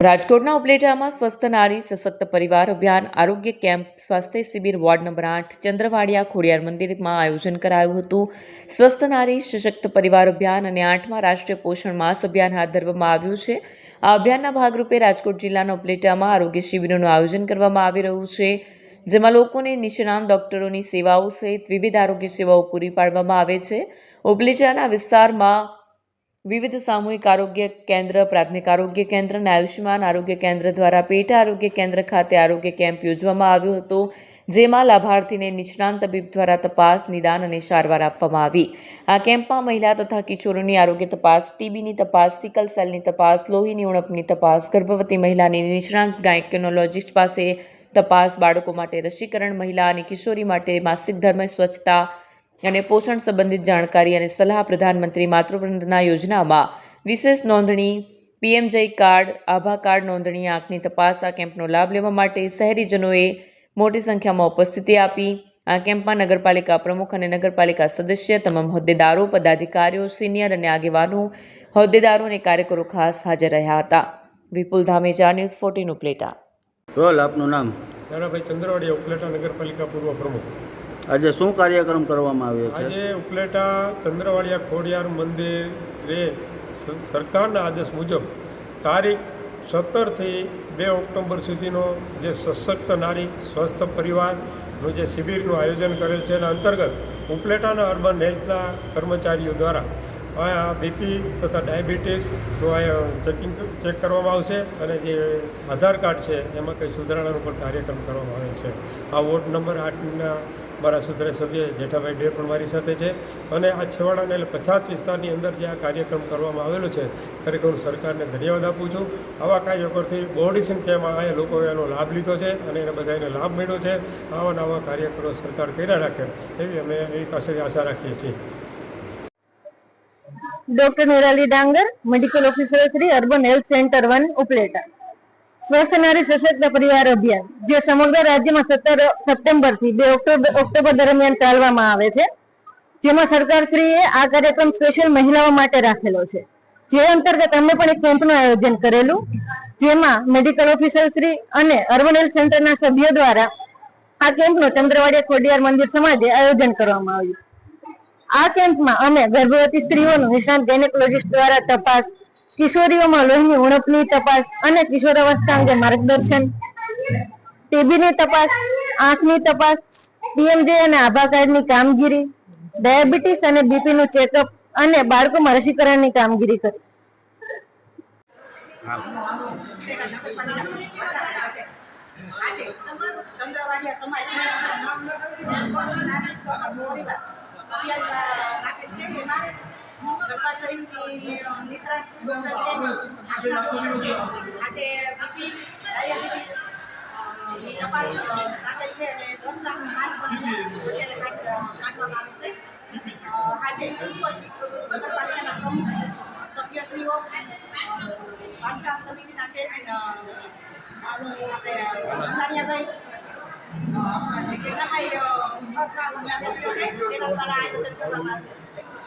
રાજકોટના ઉપલેટામાં સ્વસ્થ નારી સશક્ત પરિવાર અભિયાન આરોગ્ય કેમ્પ સ્વાસ્થ્ય શિબિર વોર્ડ નંબર આઠ ચંદ્રવાડિયા ખોડિયાર મંદિરમાં આયોજન કરાયું હતું. સ્વસ્થ નારી સશક્ત પરિવાર અભિયાન અને આઠમા રાષ્ટ્રીય પોષણ માસ અભિયાન હાથ ધરવામાં આવ્યું છે. આ અભિયાનના ભાગરૂપે રાજકોટ જિલ્લાના ઉપલેટામાં આરોગ્ય શિબિરોનું આયોજન કરવામાં આવી રહ્યું છે. જેમાં લોકોને નિષ્ણાંત ડોક્ટરોની સેવાઓ સહિત વિવિધ આરોગ્ય સેવાઓ પૂરી પાડવામાં આવે છે. ઉપલેટાના વિસ્તારમાં વિવિધ સામૂહિક આરોગ્ય કેન્દ્ર, પ્રાથમિક આરોગ્ય કેન્દ્ર અને આયુષ્યમાન આરોગ્ય કેન્દ્ર દ્વારા પેટા આરોગ્ય કેન્દ્ર ખાતે આરોગ્ય કેમ્પ યોજવામાં આવ્યો હતો, જેમાં લાભાર્થીને નિષ્ણાંત તબીબ દ્વારા તપાસ, નિદાન અને સારવાર આપવામાં આવી. આ કેમ્પમાં મહિલા તથા કિશોરોની આરોગ્ય તપાસ, ટીબીની તપાસ, સિકલ સેલની તપાસ, લોહીની ઉણપની તપાસ, ગર્ભવતી મહિલાની નિષ્ણાંત ગાયકેનોલોજિસ્ટ પાસે તપાસ, બાળકો માટે રસીકરણ, મહિલા અને કિશોરી માટે માસિક ધર્મ, સ્વચ્છતા અને પોષણ સંબંધિત જાણકારી અને સલાહ પ્રધાનમંત્રી માતૃવંદના યોજનામાં વિશેષ નોંધણી પીએમજય કાર્ડ આભા કાર્ડ નોંધણી આંખની તપાસ આ કેમ્પનો લાભ લેવા માટે શહેરીજનોએ મોટી સંખ્યામાં ઉપસ્થિતિ આપી. આ કેમ્પમાં નગરપાલિકા પ્રમુખ અને નગરપાલિકા સદસ્ય તમામ હોદ્દેદારો પદાધિકારીઓ સિનિયર અને આગેવાનો હોદ્દેદારો અને કાર્યકરો ખાસ હાજર રહ્યા હતા. Vipul Dhameja news fourteen Upleta. Roll આપનું નામ? નાનાભાઈ ચંદ્રવાડિયા ઉપલેટા નગરપાલિકા પૂર્વ પ્રમુખ. આજે શું કાર્યક્રમ કરવામાં આવ્યો છે? આજે ઉપલેટા, ચંદ્રવાડિયા, ખોડિયાર મંદિરે સરકારના આદેશ મુજબ તારીખ સત્તરથી બે ઓક્ટોબર સુધીનો જે સશક્ત નારી સ્વસ્થ પરિવારનું જે શિબિરનું આયોજન કરેલ છે, એના અંતર્ગત ઉપલેટાના અર્બન હેલ્થના કર્મચારીઓ દ્વારા અહીંયા બીપી તથા ડાયાબિટીસનું અહીંયા ચેકિંગ ચેક કરવામાં આવશે અને જે આધાર કાર્ડ છે, એમાં કંઈ સુધારણાનો પણ કાર્યક્રમ કરવામાં આવે છે. આ વોર્ડ નંબર આઠના મારા સુધારા જેઠાભાઈ ડે પણ મારી સાથે છે અને આ છેવાડાને એટલે પછાત વિસ્તારની અંદર જે આ કાર્યક્રમ કરવામાં આવેલો છે, ખરેખર હું સરકારને ધન્યવાદ આપું છું. આવા કાર્યકરથી બહોળી સંખ્યામાં આ લોકોએ એનો લાભ લીધો છે અને એને બધાને લાભ મળ્યો છે. આવા નવા કાર્યકરો સરકાર કર્યા રાખે એવી અમે એ પાસેથી આશા રાખીએ છીએ. Doctor Nirali Dangar, medical officer Shri urban health centre one Upleta. સ્વસ્થ નારી સશક્ત પરિવાર અભિયાન, જે સમગ્ર રાજ્યમાં સત્તર સપ્ટેમ્બરથી બે ઓક્ટોબર ઓક્ટોબર દરમિયાન ચાલવામાં આવે છે. જેમાં સરકારશ્રીએ આ કાર્યક્રમ સ્પેશિયલ મહિલાઓ માટે રાખેલો છે. જે અંતર્ગત અમે પણ એક કેમ્પનું આયોજન કરેલું, જેમાં મેડિકલ ઓફિસર શ્રી અને અર્બન હેલ્થ સેન્ટરના સભ્યો દ્વારા આ કેમ્પનું ચંદ્રવાડિયા ખોડિયાર મંદિર સમાજે આયોજન કરવામાં આવ્યું. આ કેમ્પમાં અમે ગર્ભવતી સ્ત્રીઓનું નિષ્ણાંત ગાયનેકોલોજીસ્ટ દ્વારા તપાસ કિશોરીઓમાં લોહીની ઉણપની તપાસ અને કિશોરાવસ્થા અંગે માર્ગદર્શન, ટીબીની તપાસ, આંખની તપાસ, પીએમજે અને આભા કાર્ડની કામગીરી, ડાયાબિટીસ અને બીપી નું ચેકઅપ અને બાળકોમાં રસીકરણની કામગીરી કરી. ચંદ્રવાડિયા સમાજ ગર્ભાશયની નિષ્ણાત ડૉક્ટર છે છે આજે બીપી ડાયાબિટીસ તપાસ રાખે છે અને દસ લાખ પણ અત્યારે કાઢવામાં આવે છે આજે ઉપસ્થિત સભ્યશ્રીઓ બાંધકામ સમિતિના ચેરમેન આપણે અંધારિયાભાઈ જેટલા સભ્યો છે તેના દ્વારા આયોજન કરવામાં આવ્યું છે